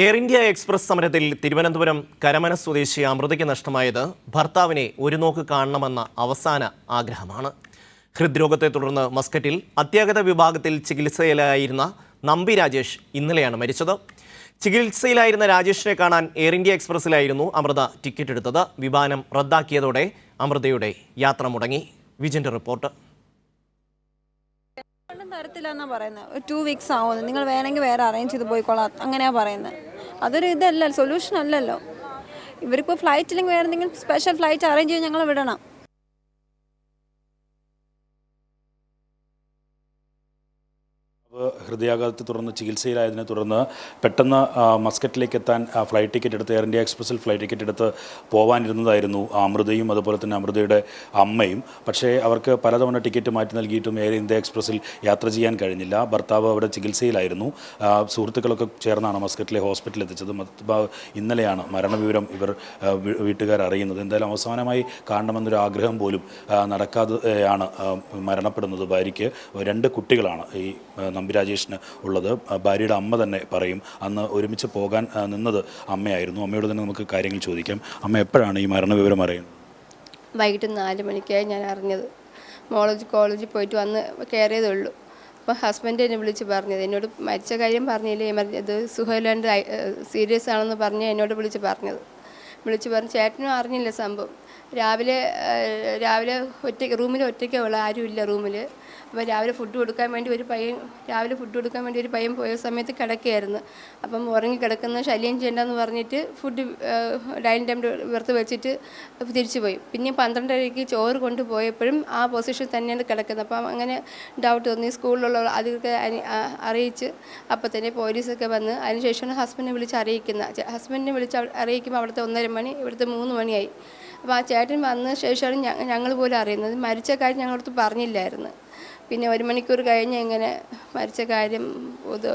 Air India express സമരത്തിൽ തിരുവനന്തപുരം കരമന സ്വദേശി അമൃതയ്ക്ക് നഷ്ടമായത് ഭർത്താവിനെ ഒരു നോക്ക് കാണണമെന്ന അവസാന ആഗ്രഹമാണ്. ഹൃദ്രോഗത്തെ തുടർന്ന് മസ്കറ്റിൽ അത്യാഗത വിഭാഗത്തിൽ ചികിത്സയിലായിരുന്ന നമ്പി രാജേഷ് ഇന്നലെയാണ് മരിച്ചത്. ചികിത്സയിലായിരുന്ന രാജേഷിനെ കാണാൻ എയർ ഇന്ത്യ എക്സ്പ്രസ്സിലായിരുന്നു അമൃത ടിക്കറ്റ് എടുത്തത്. വിമാനം റദ്ദാക്കിയതോടെ അമൃതയുടെ യാത്ര മുടങ്ങി. വിജിന്റെ റിപ്പോർട്ട്. തരത്തില്ലെന്നാണ് തരത്തില്ലെന്നാ പറയുന്നത്. ടു വീക്സ് ആവുമെന്ന്. നിങ്ങൾ വേണമെങ്കിൽ വേറെ അറേഞ്ച് ചെയ്ത് പോയിക്കോളാം. അങ്ങനെയാണ് പറയുന്നത്. അതൊരു ഇതല്ല സൊല്യൂഷൻ അല്ലല്ലോ. ഇവർക്ക് ഫ്ലൈറ്റ് ഇല്ലെങ്കിൽ വേറെ എന്തെങ്കിലും സ്പെഷ്യൽ ഫ്ലൈറ്റ് അറേഞ്ച് ചെയ്ത് ഞങ്ങൾ വിടണം. ഹൃദയാഘാതത്തെ തുടർന്ന് ചികിത്സയിലായതിനെ തുടർന്ന് പെട്ടെന്ന് മസ്കറ്റിലേക്ക് എത്താൻ ഫ്ലൈറ്റ് ടിക്കറ്റ് എടുത്ത് എയർ ഇന്ത്യ എക്സ്പ്രസിൽ ഫ്ലൈറ്റ് ടിക്കറ്റ് എടുത്ത് പോകാനിരുന്നതായിരുന്നു ആ അമൃതയും അതുപോലെ തന്നെ അമൃതയുടെ അമ്മയും. പക്ഷേ അവർക്ക് പലതവണ ടിക്കറ്റ് മാറ്റി നൽകിയിട്ടും എയർ ഇന്ത്യ എക്സ്പ്രസിൽ യാത്ര ചെയ്യാൻ കഴിഞ്ഞില്ല. ഭർത്താവ് അവിടെ ചികിത്സയിലായിരുന്നു. സുഹൃത്തുക്കളൊക്കെ ചേർന്നാണ് മസ്കറ്റിലെ ഹോസ്പിറ്റലിൽ എത്തിച്ചത്. ഇന്നലെയാണ് മരണവിവരം ഇവർ വീട്ടുകാർ അറിയുന്നത്. എന്തായാലും അവസാനമായി കാണണമെന്നൊരു ആഗ്രഹം പോലും നടക്കാതെയാണ് മരണപ്പെടുന്നത് ഭാര്യയ്ക്ക്. രണ്ട് കുട്ടികളാണ് ഈ നമ്പി നമ്പി രാജേഷിന് ഉള്ളത്. ഭാര്യയുടെ അമ്മ തന്നെ പറയും അന്ന് ഒരുമിച്ച് പോകാൻ നിന്നത് അമ്മയായിരുന്നു. അമ്മയോട് തന്നെ നമുക്ക് കാര്യങ്ങൾ ചോദിക്കാം. അമ്മ എപ്പോഴാണ് ഈ മരണവിവരം അറിയുന്നത്? വൈകിട്ട് നാല് മണിക്കായി ഞാൻ അറിഞ്ഞത്. മോളേജ് കോളേജിൽ പോയിട്ട് വന്ന് കയറിയതേ ഉള്ളൂ. അപ്പോൾ ഹസ്ബൻഡ് എന്നെ വിളിച്ച് പറഞ്ഞത്. എന്നോട് മരിച്ച കാര്യം പറഞ്ഞില്ലേ? എമർജൻ ഇത് സുഖമില്ലാണ്ട് സീരിയസ് ആണെന്ന് പറഞ്ഞ് എന്നോട് വിളിച്ച് പറഞ്ഞത്. വിളിച്ച് പറഞ്ഞ് ചേട്ടനും അറിഞ്ഞില്ല സംഭവം. രാവിലെ രാവിലെ ഒറ്റയ്ക്ക് റൂമിൽ ഒറ്റയ്ക്കേ ഉള്ളൂ ആരുമില്ല റൂമിൽ. അപ്പോൾ രാവിലെ ഫുഡ് കൊടുക്കാൻ വേണ്ടി ഒരു പയ്യൻ രാവിലെ ഫുഡ് കൊടുക്കാൻ വേണ്ടി ഒരു പയ്യൻ പോയ സമയത്ത് കിടക്കുകയായിരുന്നു. അപ്പം ഉറങ്ങി കിടക്കുന്ന ശല്യം ചെയ്യണ്ടെന്ന് പറഞ്ഞിട്ട് ഫുഡ് ഡൈനിങ് ടേബിൾ വെറുതെ വെച്ചിട്ട് തിരിച്ചു പോയി. പിന്നെ പന്ത്രണ്ടരയ്ക്ക് ചോറ് കൊണ്ടുപോയപ്പോഴും ആ പൊസിഷൻ തന്നെയാണ് കിടക്കുന്നത്. അപ്പം അങ്ങനെ ഡൗട്ട് തോന്നി സ്കൂളിലുള്ള അതൊക്കെ അറിയിച്ച് അപ്പം തന്നെ പോലീസൊക്കെ വന്ന് അതിനുശേഷമാണ് ഹസ്ബൻഡിനെ വിളിച്ച് അറിയിക്കുന്നത് ഹസ്ബൻഡിനെ വിളിച്ച് അറിയിക്കുമ്പോൾ അവിടുത്തെ ഒന്നര മണി ഇവിടുത്തെ മൂന്ന് മണിയായി. അപ്പോൾ ആ ചേട്ടൻ വന്ന ശേഷമാണ് ഞങ്ങൾ പോലും അറിയുന്നത്. മരിച്ച കാര്യം ഞങ്ങളടുത്ത് പറഞ്ഞില്ലായിരുന്നു. പിന്നെ ഒരു മണിക്കൂർ കഴിഞ്ഞ് ഇങ്ങനെ മരിച്ച കാര്യം ഇത്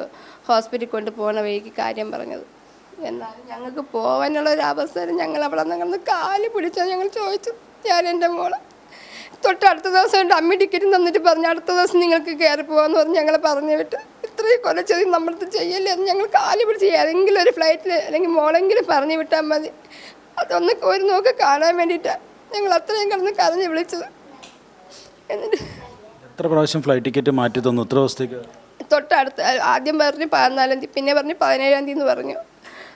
ഹോസ്പിറ്റലിൽ കൊണ്ട് പോകുന്ന വഴിക്ക് കാര്യം പറഞ്ഞത്. എന്നാലും ഞങ്ങൾക്ക് പോകാനുള്ള ഒരു അവസരം ഞങ്ങൾ അവിടെ നിന്ന് കാൽ പിടിച്ചാൽ ഞങ്ങൾ ചോദിച്ചു ഞാൻ എന്റെ മോളെ. തൊട്ട് അടുത്ത ദിവസം എന്റെ അമ്മി ടിക്കറ്റ് തന്നിട്ട് പറഞ്ഞു അടുത്ത ദിവസം നിങ്ങൾക്ക് കയറി പോകാമെന്ന് പറഞ്ഞ് ഞങ്ങൾ പറഞ്ഞു വിട്ട്. ഇത്രയും കൊല ചെയ്ത് നമ്മളത് ചെയ്യല്ലേ എന്ന് ഞങ്ങൾ കാൽ പിടിച്ച് ഏതെങ്കിലും ഒരു ഫ്ലൈറ്റിൽ അല്ലെങ്കിൽ മോളെങ്കിലും പറഞ്ഞു വിട്ടാൽ മതി. അതൊന്ന് ഒരു നോക്ക് കാണാൻ വേണ്ടിയിട്ടാണ് ഞങ്ങൾ അത്രയും കിടന്ന് കരഞ്ഞ് വിളിച്ചത്. എന്നിട്ട് എത്ര പ്രാവശ്യം ഫ്ലൈറ്റ് ടിക്കറ്റ് മാറ്റി തന്നു? എത്ര ദിവസത്തേക്ക്? തൊട്ടടുത്ത് ആദ്യം പറഞ്ഞു പതിനാലാം തീയതി പിന്നെ പറഞ്ഞു പതിനേഴാം തീയതി എന്ന് പറഞ്ഞു.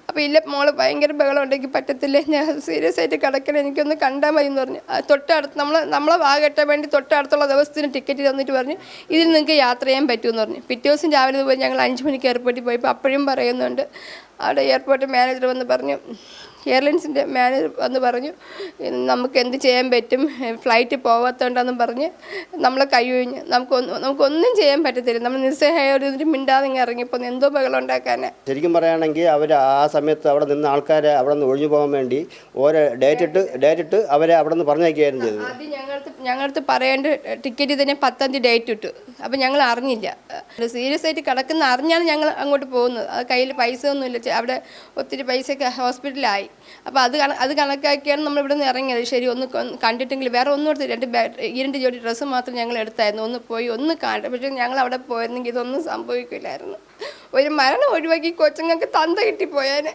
അപ്പോൾ ഇല്ല മോൾ ഭയങ്കര ബഹളം ഉണ്ടെങ്കിൽ പറ്റത്തില്ല? ഞാൻ സീരിയസ് ആയിട്ട് കിടക്കണം എനിക്കൊന്ന് കണ്ടാൽ മതി എന്ന് പറഞ്ഞു. തൊട്ടടുത്ത് നമ്മൾ നമ്മളെ വാ കെട്ടാൻ വേണ്ടി തൊട്ടടുത്തുള്ള ദിവസത്തിന് ടിക്കറ്റ് തന്നിട്ട് പറഞ്ഞു ഇതിൽ നിങ്ങൾക്ക് യാത്ര ചെയ്യാൻ പറ്റുമെന്ന് പറഞ്ഞു. പിറ്റേ ദിവസം രാവിലെ പോയി ഞങ്ങൾ അഞ്ച് മണിക്ക് എയർപോർട്ടിൽ പോയപ്പോൾ അപ്പോഴും പറയുന്നുണ്ട്. അവിടെ എയർപോർട്ട് മാനേജർ വന്ന് പറഞ്ഞു എയർലൈൻസിന്റെ മാനേജർ വന്ന് പറഞ്ഞു നമുക്ക് എന്ത് ചെയ്യാൻ പറ്റും? ഫ്ലൈറ്റ് പോകാത്തോണ്ടെന്നും പറഞ്ഞ് നമ്മളെ കൈയൊഴിഞ്ഞ് നമുക്കൊന്നും നമുക്കൊന്നും ചെയ്യാൻ പറ്റത്തില്ല. നമ്മൾ നിസ്സഹായോട് മിണ്ടാതെ ഇങ്ങനെ ഇറങ്ങിപ്പോൾ എന്തോ ബഹളം ഉണ്ടാക്കാനാ ശരിക്കും പറയുകയാണെങ്കിൽ അവർ ആ സമയത്ത് അവിടെ നിന്ന് ആൾക്കാരെ അവിടെ നിന്ന് ഒഴിഞ്ഞു പോകാൻ വേണ്ടി ഓരോ ഡേറ്റ് ഇട്ട് ഡേറ്റ് ഇട്ട് അവരെ അവിടെ നിന്ന് പറഞ്ഞയക്കുകയായിരുന്നു ചെയ്തത്. ഞങ്ങളടുത്ത് ഞങ്ങളടുത്ത് പറയേണ്ട ടിക്കറ്റ് തന്നെ പത്താം തീയതി ഡേറ്റ് ഇട്ടു. അപ്പം ഞങ്ങൾ അറിഞ്ഞില്ല. സീരിയസ് ആയിട്ട് കിടക്കുന്ന അറിഞ്ഞാണ് ഞങ്ങൾ അങ്ങോട്ട് പോകുന്നത്. അത് കയ്യിൽ പൈസ ഒന്നുമില്ല അവിടെ ഒത്തിരി പൈസയൊക്കെ ഹോസ്പിറ്റലായി അപ്പോൾ അത് കണ അത് കണക്കാക്കിയാണ് നമ്മൾ ഇവിടെ നിന്ന് ഇറങ്ങിയത്. ശരി ഒന്ന് കണ്ടിട്ടെങ്കിൽ വേറെ ഒന്നും എടുത്ത് രണ്ട് ഇരണ്ട് ജോഡി ഡ്രസ്സ് മാത്രം ഞങ്ങൾ എടുത്തായിരുന്നു. ഒന്ന് പോയി ഒന്ന് കാണട്ടെ. പക്ഷേ ഞങ്ങൾ അവിടെ പോയിരുന്നെങ്കിൽ ഇതൊന്നും സംഭവിക്കില്ലായിരുന്നു. ഒരു മരണം ഒഴിവാക്കി കൊച്ചുങ്ങൾക്ക് തന്ത കിട്ടിപ്പോയേനെ.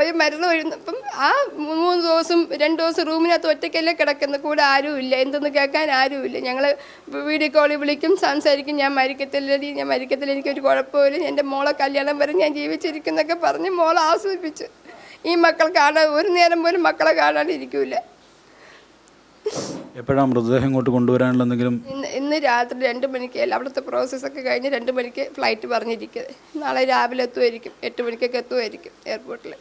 ഒരു മരുന്ന് ഒഴുന്നപ്പം ആ മൂന്ന് ദിവസം രണ്ട് ദിവസം റൂമിനകത്ത് ഒറ്റയ്ക്കല്ലേ കിടക്കുന്ന കൂടെ ആരുമില്ല എന്തെന്ന് കേൾക്കാൻ ആരുമില്ല ഞങ്ങൾ വീഡിയോ കോളിൽ വിളിക്കും സംസാരിക്കും. ഞാൻ മരിക്കത്തില്ലടി ഞാൻ മരിക്കത്തില്ല എനിക്കൊരു കുഴപ്പമില്ല. എന്റെ മോളെ കല്യാണം വരെ ഞാൻ ജീവിച്ചിരിക്കുന്നൊക്കെ പറഞ്ഞ് മോളെ ആസ്വദിപ്പിച്ചു ഈ മക്കൾ കാണാൻ ഒരു നേരം പോലും മക്കളെ കാണാണ്ടിരിക്കൂല. എപ്പോഴാണ് മൃതദേഹം ഇങ്ങോട്ട് കൊണ്ടുവരാനുള്ള എന്തെങ്കിലും ഇന്ന് ഇന്ന് രാത്രി രണ്ട് മണിക്ക് അവിടുത്തെ പ്രോസസ്സൊക്കെ കഴിഞ്ഞ് രണ്ട് മണിക്ക് ഫ്ലൈറ്റ് പറഞ്ഞിരിക്കുന്നത് നാളെ രാവിലെ എത്തുമായിരിക്കും എട്ട് മണിക്കൊക്കെ എത്തുമായിരിക്കും എയർപോർട്ടിൽ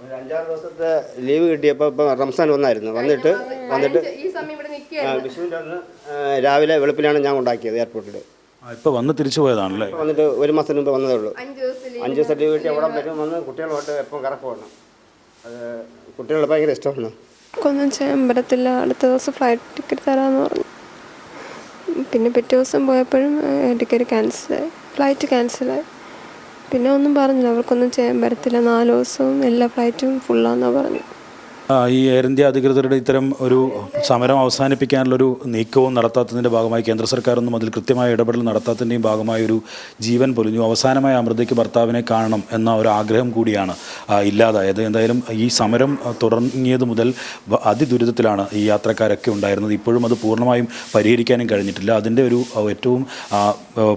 ഒരു അഞ്ചാറ് ദിവസത്തെ ലീവ് കിട്ടിയപ്പോൾ ഇപ്പം റംസാൻ വന്നായിരുന്നു. വന്നിട്ട് വന്നിട്ട് ഈ സമയം ഇവിടെ ആ, നിൽക്കുകയായിരുന്നു വിഷുവിന്റെ അന്ന് ആ, രാവിലെ വെളുപ്പിലാണ് ഞാൻ ഉണ്ടാക്കിയത് എയർപോർട്ടിൽ ഇപ്പോൾ വന്ന് തിരിച്ചു പോയതാണല്ലേ? വന്നിട്ട് ഒരു മാസം മുമ്പ് വന്നതേ ഉള്ളൂ. അഞ്ച് അഞ്ച് ദിവസം ലീവ് കിട്ടി അവിടെ വരും വന്ന് കുട്ടികളുമായിട്ട് എപ്പം കറക്കം അത് കുട്ടികളെ ഭയങ്കര ഇഷ്ടമാണ്. ഒന്നും ചെയ്യാൻ പറ്റത്തില്ല അടുത്ത ദിവസം ഫ്ലൈറ്റ് ടിക്കറ്റ് തരാമെന്ന് പറഞ്ഞു. പിന്നെ പിറ്റേ ദിവസം പോയപ്പോഴും ടിക്കറ്റ് ക്യാൻസലായി ഫ്ലൈറ്റ് ക്യാൻസലായി പിന്നെ ഒന്നും പറഞ്ഞില്ല. അവർക്കൊന്നും ചെയ്യാൻ പറ്റത്തില്ല നാല് ദിവസവും എല്ലാ ഫ്ലൈറ്റും ഫുള്ളാന്നാണ് പറഞ്ഞു. ഈ എയർ ഇന്ത്യ അധികൃതരുടെ ഇത്തരം ഒരു സമരം അവസാനിപ്പിക്കാനുള്ളൊരു നീക്കവും നടത്താത്തതിന്റെ ഭാഗമായി കേന്ദ്ര സർക്കാരൊന്നും അതിൽ കൃത്യമായ ഇടപെടൽ നടത്താത്തതിന്റെയും ഭാഗമായ ഒരു ജീവൻ പൊലിഞ്ഞു. അവസാനമായി അമൃതയ്ക്ക് ഭർത്താവിനെ കാണണം എന്ന ഒരു ആഗ്രഹം കൂടിയാണ് ഇല്ലാതായത്. എന്തായാലും ഈ സമരം തുടങ്ങിയത് മുതൽ അതിദുരിതത്തിലാണ് ഈ യാത്രക്കാരൊക്കെ ഉണ്ടായിരുന്നത്. ഇപ്പോഴും അത് പൂർണമായും പരിഹരിക്കാനും കഴിഞ്ഞിട്ടില്ല. അതിന്റെ ഒരു ഏറ്റവും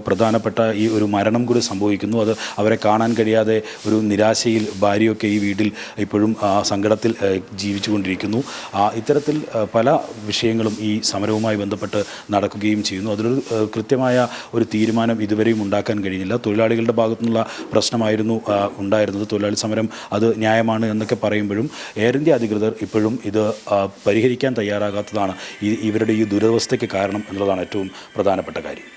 പ്രധാനപ്പെട്ട ഈ ഒരു മരണം കൂടി സംഭവിക്കുന്നു. അത് അവരെ കാണാൻ കഴിയാതെ ഒരു നിരാശയിൽ ഭാര്യയൊക്കെ ഈ വീട്ടിൽ ഇപ്പോഴും സങ്കടത്തിൽ ജീവിച്ചുകൊണ്ടിരിക്കുന്നു. ഇത്തരത്തിൽ പല വിഷയങ്ങളും ഈ സമരവുമായി ബന്ധപ്പെട്ട് നടക്കുകയും ചെയ്യുന്നു. അതിലൊരു കൃത്യമായ ഒരു തീരുമാനം ഇതുവരെയും ഉണ്ടാക്കാൻ കഴിഞ്ഞില്ല. തൊഴിലാളികളുടെ ഭാഗത്തുനിന്നുള്ള പ്രശ്നമായിരുന്നു ഉണ്ടായിരുന്നത്. തൊഴിലാളി സമരം അത് ന്യായമാണ് എന്നൊക്കെ പറയുമ്പോഴും എയർ ഇന്ത്യ അധികൃതർ ഇപ്പോഴും ഇത് പരിഹരിക്കാൻ തയ്യാറാകാത്തതാണ്. ഇവരുടെ ഈ ദുരവസ്ഥയ്ക്ക് കാരണം എന്നുള്ളതാണ് ഏറ്റവും പ്രധാനപ്പെട്ട കാര്യം.